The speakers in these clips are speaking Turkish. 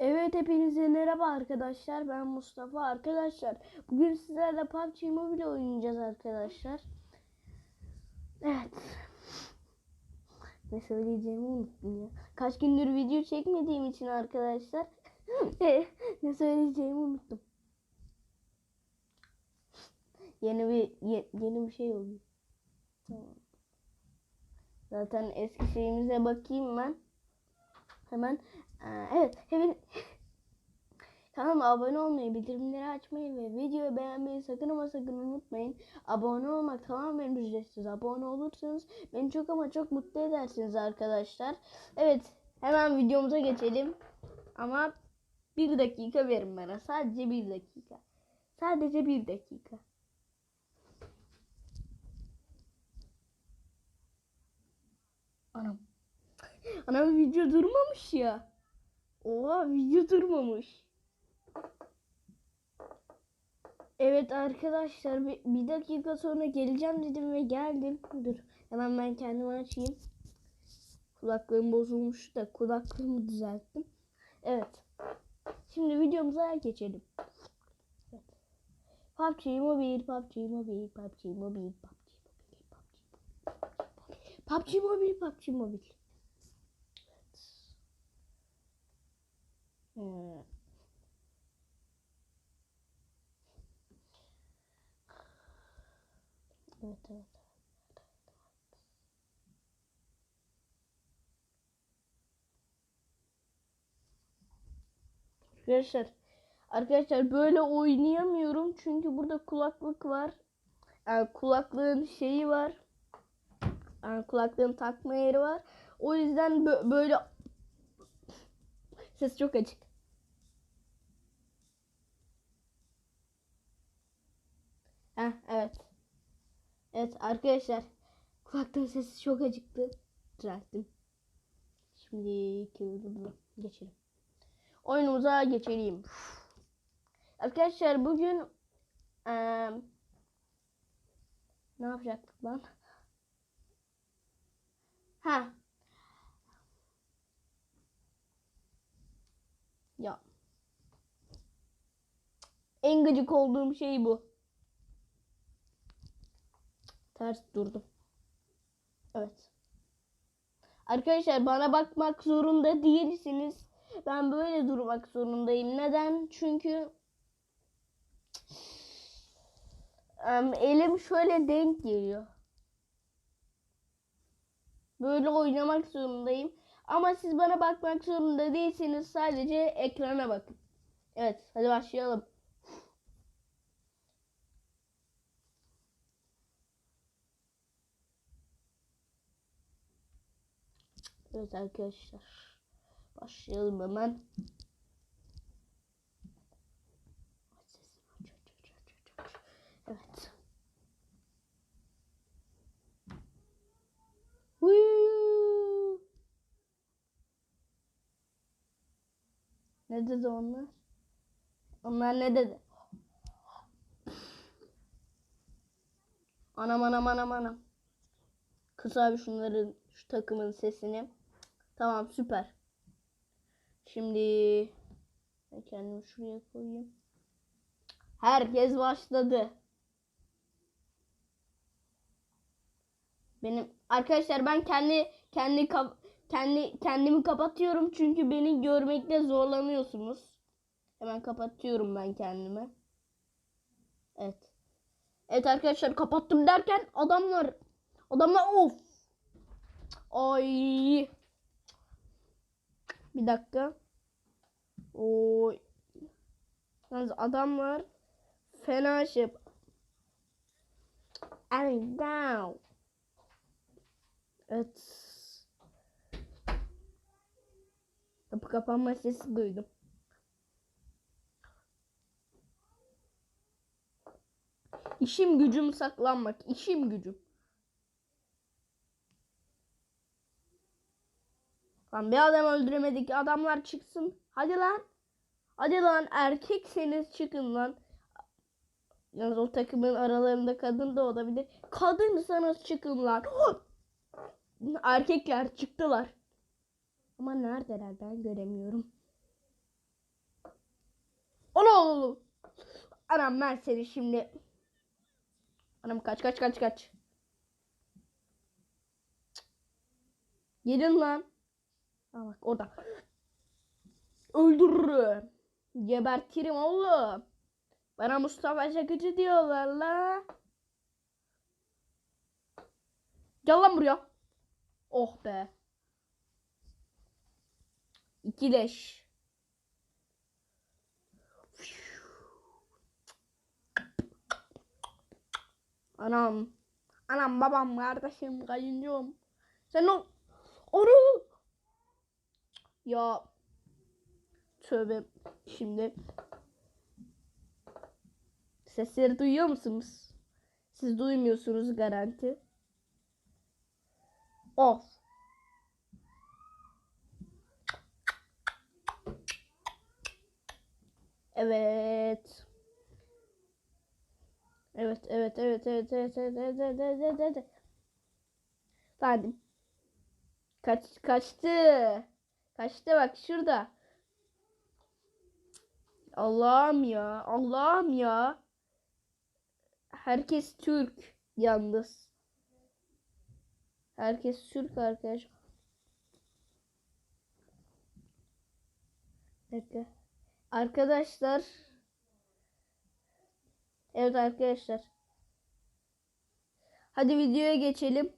Evet hepinize merhaba arkadaşlar. Ben Mustafa arkadaşlar. Bugün sizlerle PUBG Mobile oynayacağız arkadaşlar. Evet. Ne söyleyeceğimi unuttum ya. Kaç gündür video çekmediğim için arkadaşlar ne söyleyeceğimi unuttum. Yeni bir ye- yeni bir şey oldu. Tamam. Zaten eski şeyimize bakayım ben. Hemen Aa, evet hemen kanalıma abone olmayı, bildirimleri açmayı ve videoyu beğenmeyi sakın ama sakın unutmayın. Abone olmak tamamen ücretsiz. Abone olursanız beni çok ama çok mutlu edersiniz arkadaşlar. Evet hemen videomuza geçelim. Ama bir dakika verin bana. Sadece bir dakika. Sadece bir dakika. Anam. Anam video durmamış ya. Oha video durmamış. Evet arkadaşlar bir, bir dakika sonra geleceğim dedim ve geldim. Dur hemen ben kendimi açayım. Kulaklığım bozulmuş da kulaklığımı düzelttim. Evet. Şimdi videomuza geçelim. Evet. PUBG Mobile, PUBG Mobile, PUBG Mobile, PUBG Mobile, PUBG Mobile, PUBG Mobile, PUBG Mobile. Evet evet. Arkadaşlar arkadaşlar böyle oynayamıyorum çünkü burada kulaklık var. Yani kulaklığın şeyi var. Yani kulaklığın takma yeri var. O yüzden bö- böyle ses çok açık. Heh, evet. Evet arkadaşlar kulaklığın sesi çok acıktı. Düzelttim. Şimdi geçelim. Oyunumuza geçelim. Arkadaşlar bugün eee, ne yapacaktık lan? Ha. Ya. En gıcık olduğum şey bu. Ters durdum. Evet. Arkadaşlar bana bakmak zorunda değilsiniz. Ben böyle durmak zorundayım. Neden? Çünkü elim şöyle denk geliyor. Böyle oynamak zorundayım. Ama siz bana bakmak zorunda değilsiniz. Sadece ekrana bakın. Evet, hadi başlayalım. Evet arkadaşlar. Başlayalım hemen. Evet. Huu. Ne dedi onlar? Onlar ne dedi? Anam anam anam anam. Kısa abi şunların şu takımın sesini. Tamam süper. Şimdi ben kendimi şuraya koyayım. Herkes başladı. Benim arkadaşlar ben kendi kendi kendi kendimi kapatıyorum çünkü beni görmekte zorlanıyorsunuz. Hemen kapatıyorum ben kendimi. Evet. Evet arkadaşlar kapattım derken adamlar adamlar of. Ay. Bir dakika. Oy. Yalnız adamlar fena şey I'm down. Evet. Kapı kapanma sesi duydum. İşim gücüm saklanmak. İşim gücüm. Lan bir adam öldüremedik. Adamlar çıksın. Hadi lan. Hadi lan erkekseniz çıkın lan. Yalnız o takımın aralarında kadın da olabilir. Kadınsanız çıkın lan. Erkekler çıktılar. Ama neredeler ben göremiyorum. Onu oğlum. Anam ben seni şimdi. Anam kaç kaç kaç kaç. Gelin lan. Ha bak orada. Öldürürüm. Gebertirim oğlum. Bana Mustafa Çakıcı diyorlar la. Gel lan buraya. Oh be. İki leş. Anam. Anam babam kardeşim kayıncım. Sen o onu ya tövbe şimdi sesleri duyuyor musunuz? Siz duymuyorsunuz garanti. Of. Evet. Evet, evet, evet, evet, evet, evet, evet, evet, evet, evet, evet. Kaç, kaçtı. Kaçtı bak şurada. Allah'ım ya, Allah'ım ya. Herkes Türk yalnız. Herkes Türk arkadaş. Arkadaşlar. Evet arkadaşlar. Hadi videoya geçelim.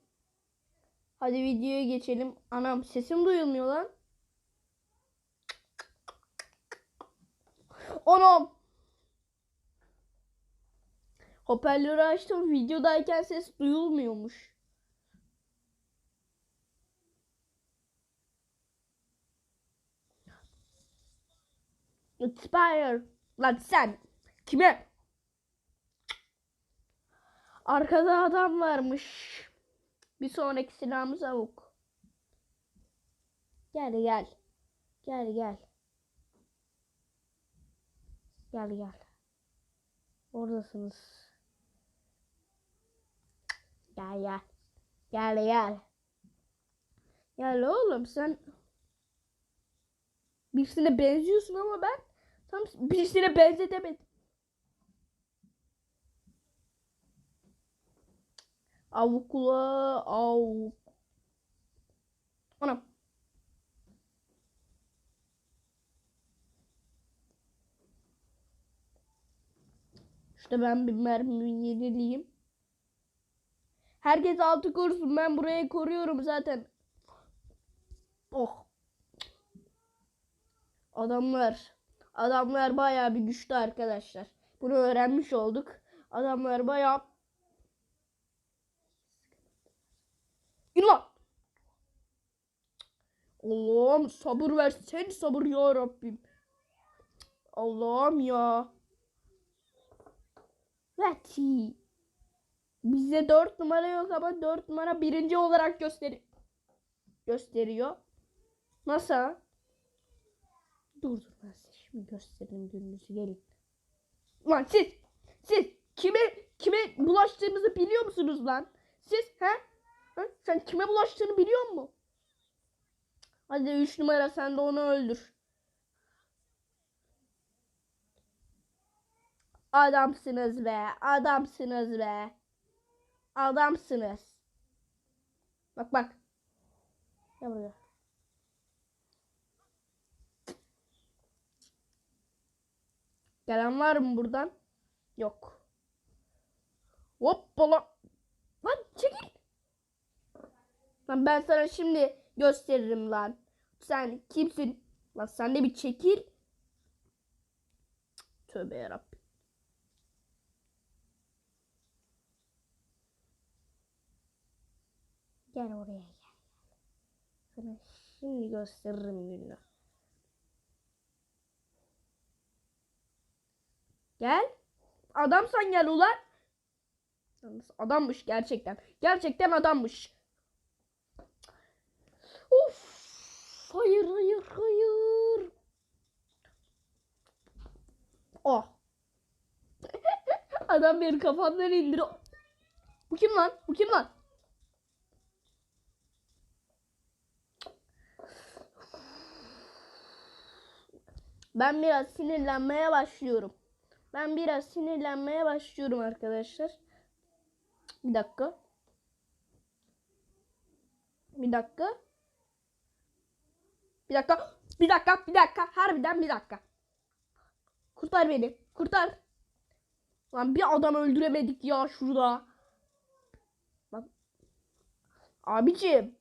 Hadi videoya geçelim. Anam sesim duyulmuyor lan. Anam. Hoparlörü açtım. Videodayken ses duyulmuyormuş. Expire. Lan sen. Kime? Arkada adam varmış. Bir sonraki silahımız avuk. Gel gel. Gel gel. Gel gel. Oradasınız. Gel gel. Gel gel. Gel oğlum sen birisine benziyorsun ama ben tam birisine benzetemedim. Avukla avuk. Anam. İşte ben bir mermi yenileyim. Herkes altı korusun. Ben burayı koruyorum zaten. Oh. Adamlar. Adamlar bayağı bir güçlü arkadaşlar. Bunu öğrenmiş olduk. Adamlar bayağı İn lan. Allah'ım sabır ver. Sen sabır ya Rabbim. Allah'ım ya. Vati. Bizde 4 numara yok ama 4 numara birinci olarak gösteri gösteriyor. Nasıl? Dur dur ben size şimdi göstereyim gününüzü gelin. Lan siz siz kime kime bulaştığınızı biliyor musunuz lan? Siz he? Ha? Sen kime bulaştığını biliyor musun? Hadi 3 numara sen de onu öldür. Adamsınız be. Adamsınız be. Adamsınız. Bak bak. Gel buraya. Gelen var mı buradan? Yok. Hoppala. Lan çekil. Lan ben sana şimdi gösteririm lan. Sen kimsin? Lan sen de bir çekil. Tövbe yarabbim. Gel oraya gel. Sana şimdi gösteririm gününü. Gel. Adamsan gel ulan. Adammış gerçekten. Gerçekten adammış. Of. Hayır hayır hayır. Oh. Adam beni kafamdan indiriyor. Bu kim lan? Bu kim lan? Ben biraz sinirlenmeye başlıyorum. Ben biraz sinirlenmeye başlıyorum arkadaşlar. Bir dakika. Bir dakika. Bir dakika. Bir dakika. Bir dakika. Harbiden bir dakika. Kurtar beni. Kurtar. Lan bir adam öldüremedik ya şurada. Lan. Abicim.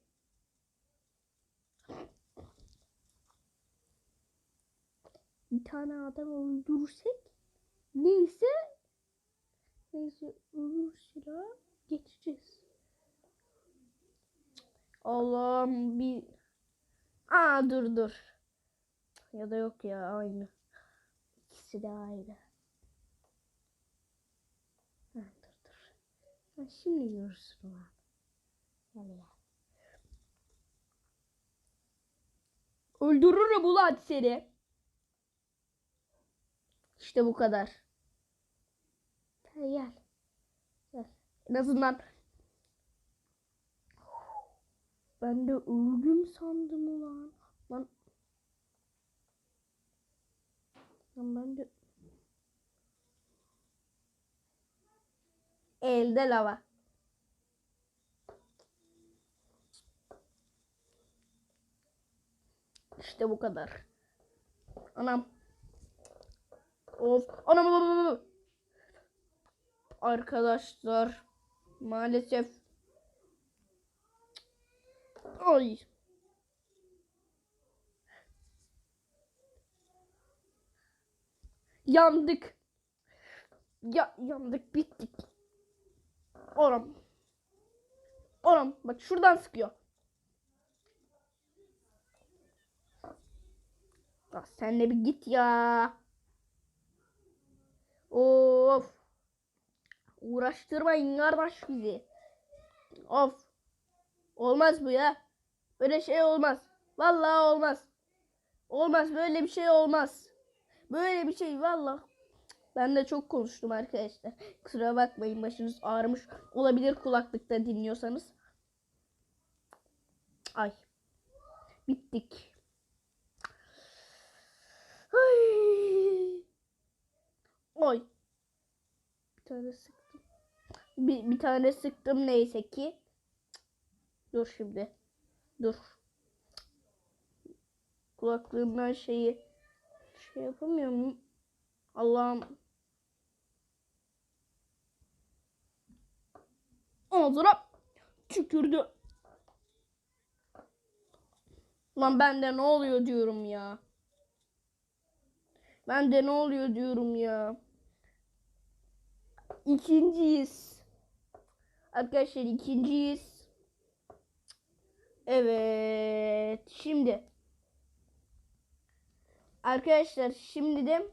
Bir tane adam öldürürsek neyse neyse öbür silah geçeceğiz. Allah'ım bir Aa dur dur. Ya da yok ya aynı. İkisi de aynı. Ha, dur dur. Ha, şimdi görürsün lan. Gel gel. Öldürürüm ulan seni. İşte bu kadar. Gel gel. Gel. En azından ben de öldüm sandım ulan. Lan. Lan ben de elde lava. İşte bu kadar. Anam. Of. Anam. Arkadaşlar maalesef Ay. Yandık. Ya yandık bittik. Oram. Oram bak şuradan sıkıyor. Ya sen de bir git ya. Of. Uğraştırmayın kardeş bizi. Of. Olmaz bu ya. Böyle şey olmaz. Vallahi olmaz. Olmaz böyle bir şey olmaz. Böyle bir şey vallahi. Ben de çok konuştum arkadaşlar. Kusura bakmayın başınız ağrımış olabilir kulaklıkta dinliyorsanız. Ay. Bittik. Ay. Oy. Bir tane sıktım. Bir, bir tane sıktım neyse ki. Dur şimdi. Dur. Kulaklığımdan şeyi şey yapamıyor muyum? Allah'ım. Ağzına tükürdü. Lan bende ne oluyor diyorum ya. Bende ne oluyor diyorum ya. İkinciyiz. Arkadaşlar ikinciyiz. Evet. Şimdi. Arkadaşlar şimdi de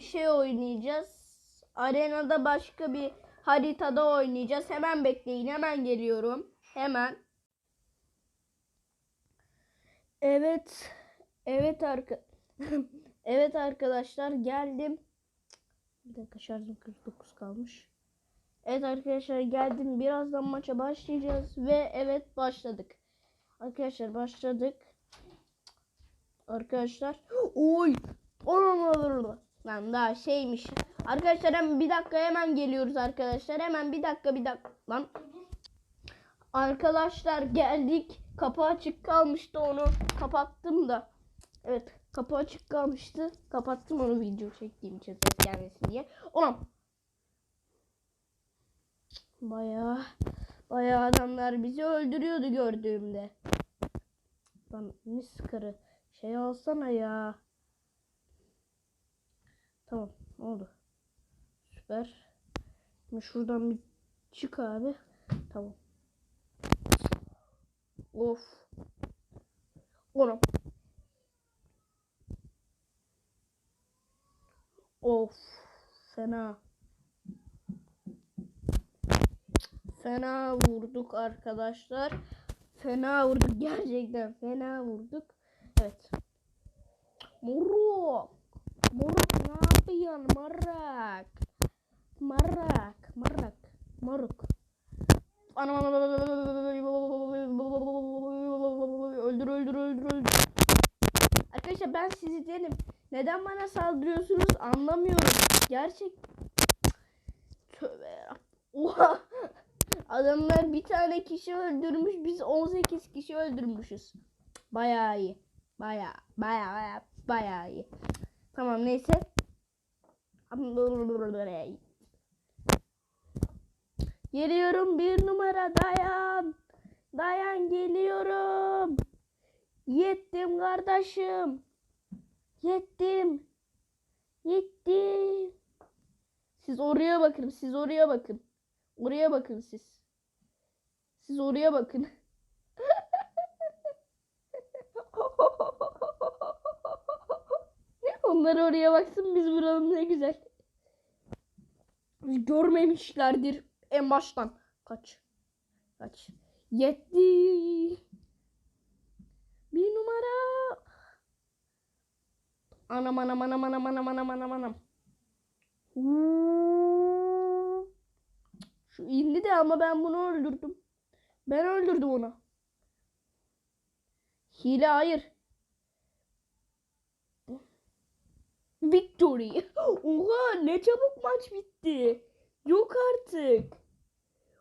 şey oynayacağız. Arenada başka bir haritada oynayacağız. Hemen bekleyin. Hemen geliyorum. Hemen. Evet. Evet arka Evet arkadaşlar geldim. Bir dakika şarjım 49 kalmış. Evet arkadaşlar geldim. Birazdan maça başlayacağız ve evet başladık. Arkadaşlar başladık. Arkadaşlar. Oy. Olmadı. Lan daha şeymiş. Arkadaşlar hemen bir dakika hemen geliyoruz arkadaşlar. Hemen bir dakika bir dakika. Lan. Arkadaşlar geldik. Kapı açık kalmıştı onu kapattım da. Evet kapı açık kalmıştı. Kapattım onu video çektiğim için ses gelmesin diye. Onam. Bayağı bayağı adamlar bizi öldürüyordu gördüğümde. Lan ne sıkarı. Şey alsana ya. Tamam oldu? Süper. Şimdi şuradan bir çık abi. Tamam. Of. Oğlum. Of. Fena. Fena vurduk arkadaşlar. Fena vurduk. Gerçekten fena vurduk. Evet. Moruk. Moruk ne yapıyorsun marak? Marak. Marak. Moruk. Anam öldür öldür öldür öldür. Arkadaşlar ben sizi derim. Neden bana saldırıyorsunuz anlamıyorum. Gerçek. Tövbe. Oha. Adamlar bir tane kişi öldürmüş. Biz 18 kişi öldürmüşüz. Bayağı iyi. Bayağı bayağı bayağı bayağı iyi. Tamam neyse. Geliyorum bir numara dayan. Dayan geliyorum. Yettim kardeşim. Yettim. Yettim. Siz oraya bakın. Siz oraya bakın. Oraya bakın siz. Siz oraya bakın. Onlar oraya baksın biz vuralım ne güzel. Görmemişlerdir en baştan. Kaç. Kaç. Yetti. Bir numara. Anam anam anam anam anam anam anam anam. Şu indi de ama ben bunu öldürdüm. Ben öldürdüm onu. Hile hayır. Victory. Oha ne çabuk maç bitti. Yok artık.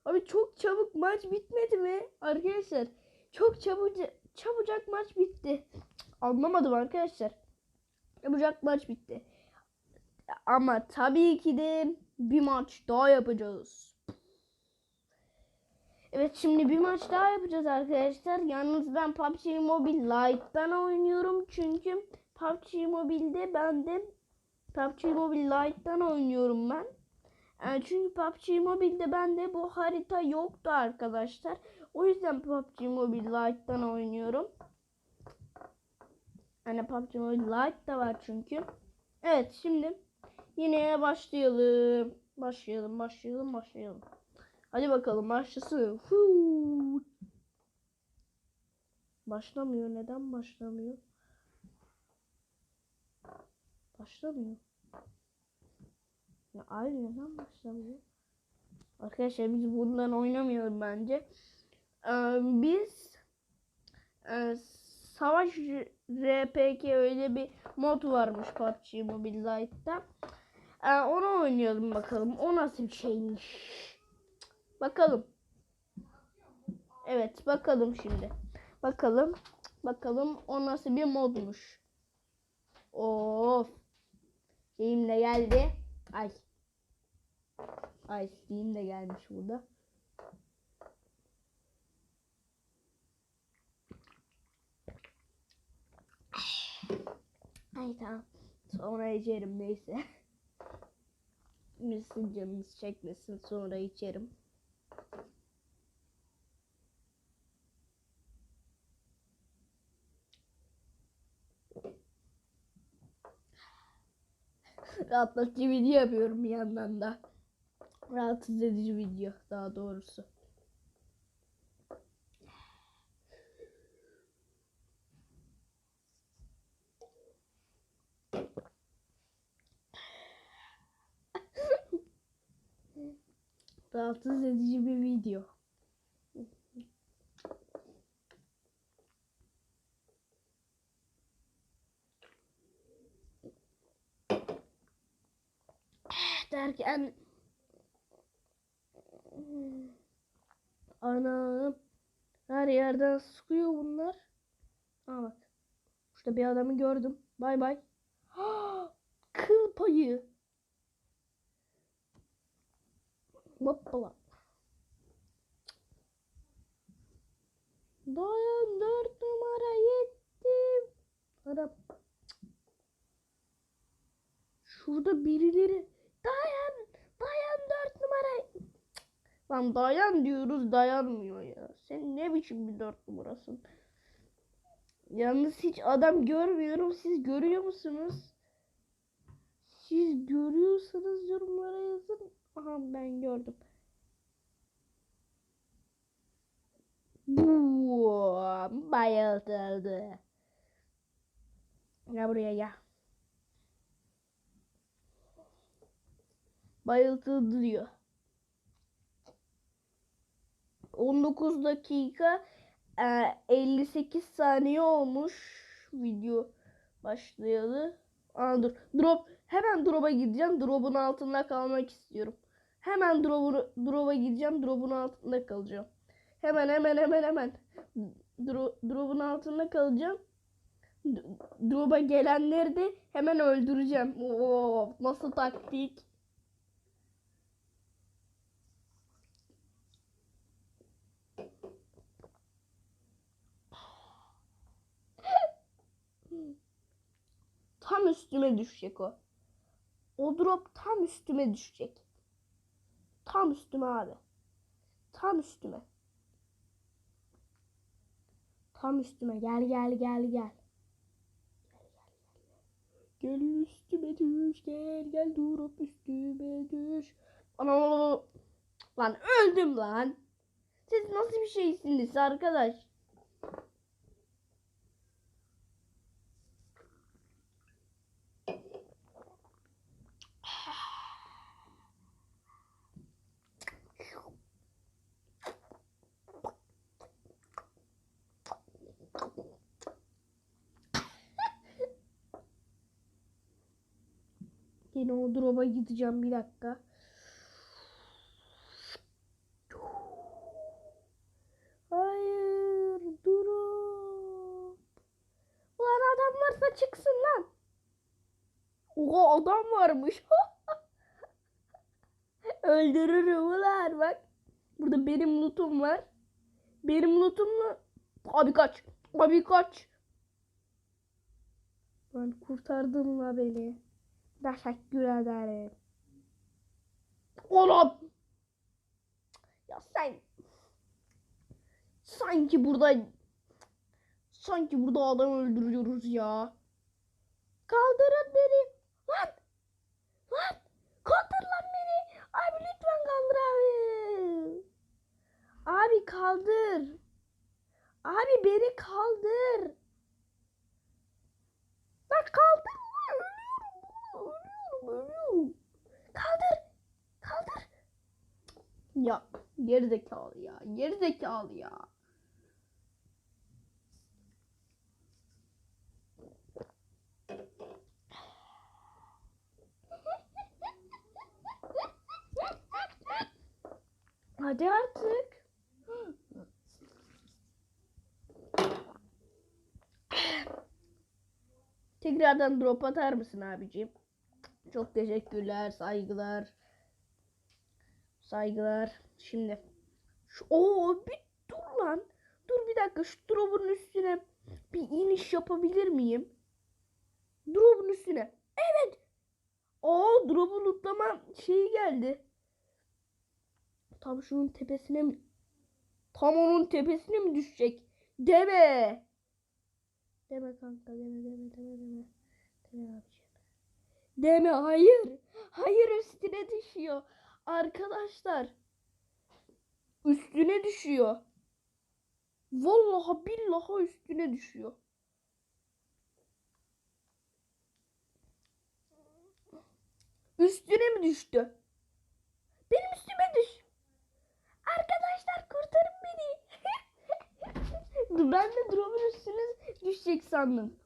Abi çok çabuk maç bitmedi mi? Arkadaşlar çok çabuk çabucak maç bitti. Anlamadım arkadaşlar. Çabucak maç bitti. Ama tabii ki de bir maç daha yapacağız. Evet şimdi bir maç daha yapacağız arkadaşlar. Yalnız ben PUBG Mobile Lite'dan oynuyorum. Çünkü PUBG Mobile'de ben de PUBG Mobile Lite'dan oynuyorum ben. Yani çünkü PUBG Mobile'de bende bu harita yoktu arkadaşlar. O yüzden PUBG Mobile Lite'dan oynuyorum. Hani PUBG Mobile Lite da var çünkü. Evet şimdi yine başlayalım. Başlayalım, başlayalım, başlayalım. Hadi bakalım başlasın. Başlamıyor. Neden başlamıyor? Başlamıyor. Ya abi neden başlamıyor? Arkadaşlar biz bundan oynamıyoruz bence. Ee, biz e, Savaş RPG öyle bir mod varmış PUBG Mobile Lite'da. Ee, onu oynayalım bakalım. O nasıl bir şeymiş. Bakalım. Evet bakalım şimdi. Bakalım. Bakalım o nasıl bir modmuş. Of. Steam de geldi. Ay. Ay Steam de gelmiş burada. Ay tamam. Sonra içerim neyse. Bilsin canınız çekmesin sonra içerim. Rahatlatıcı video yapıyorum bir yandan da. Rahatsız edici video daha doğrusu. Rahatsız edici bir video. derken anam her yerden sıkıyor bunlar. Aa bak. Şurada bir adamı gördüm. Bay bay. Kıl payı. Hoppala. Dayan dört numara yettim. Arap. Şurada birileri dayan dayan dört numara. Lan dayan diyoruz dayanmıyor ya. Sen ne biçim bir dört numarasın? Yalnız hiç adam görmüyorum. Siz görüyor musunuz? Siz görüyorsanız yorumlara yazın. Aha ben gördüm. Boom, bayıltıldı. Gel buraya gel. Bayıltıldı diyor. 19 dakika e, 58 saniye olmuş video başlayalı. Aa dur. Drop. Hemen drop'a gideceğim. Drop'un altında kalmak istiyorum. Hemen drop'a gideceğim. Drop'un altında kalacağım. Hemen hemen hemen hemen. Dro, drop'un altında kalacağım. Drop'a gelenleri de hemen öldüreceğim. Oo, nasıl taktik? Tam üstüme düşecek o. O drop tam üstüme düşecek. Tam üstüme abi. Tam üstüme. Tam üstüme. Gel gel gel gel. Gel üstüme düş gel gel drop üstüme düş. Ana lan öldüm lan. Siz nasıl bir şeysiniz arkadaş? Yine o drop'a gideceğim bir dakika. Hayır drop. Ulan adam varsa çıksın lan. Oha adam varmış. Öldürürüm ulan bak. Burada benim lootum var. Benim lootumla abi kaç. Abi kaç. Lan kurtardın la beni. Teşekkür ederim. Oğlum. Ya sen sanki burada sanki burada adam öldürüyoruz ya. Kaldırın beni. Lan. Lan. Kaldır lan beni. Abi lütfen kaldır abi. Abi kaldır. Abi beni kaldır. Lan kaldır. Ölüyorum. Kaldır. Kaldır. Ya geri zekalı ya. Geri zekalı ya. Hadi artık. Tekrardan drop atar mısın abicim? Çok teşekkürler, saygılar. Saygılar. Şimdi şu o bir dur lan. Dur bir dakika şu drop'un üstüne bir iniş yapabilir miyim? Drop'un üstüne. Evet. O drop'u lootlama şeyi geldi. Tam şunun tepesine mi? Tam onun tepesine mi düşecek? Deme. Deme kanka deme deme deme deme. Deme abiciğim. Deme hayır. Hayır üstüne düşüyor. Arkadaşlar. Üstüne düşüyor. Vallahi billahi üstüne düşüyor. Üstüne mi düştü? Benim üstüme düş. Arkadaşlar kurtarın beni. ben de drop'un üstüne düşecek sandım.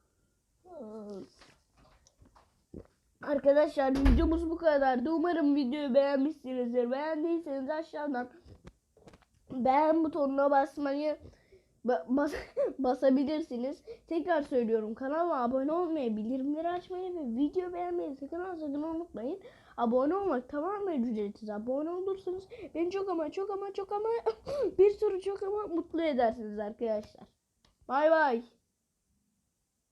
Arkadaşlar videomuz bu kadardı. Umarım videoyu beğenmişsinizdir. Beğendiyseniz aşağıdan beğen butonuna basmayı ba- bas basabilirsiniz. Tekrar söylüyorum kanala abone olmayı, bildirimleri açmayı ve video beğenmeyi sakın sakın unutmayın. Abone olmak tamamen ücretsiz. Abone olursanız beni çok ama çok ama çok ama bir sürü çok ama mutlu edersiniz arkadaşlar. Bay bay.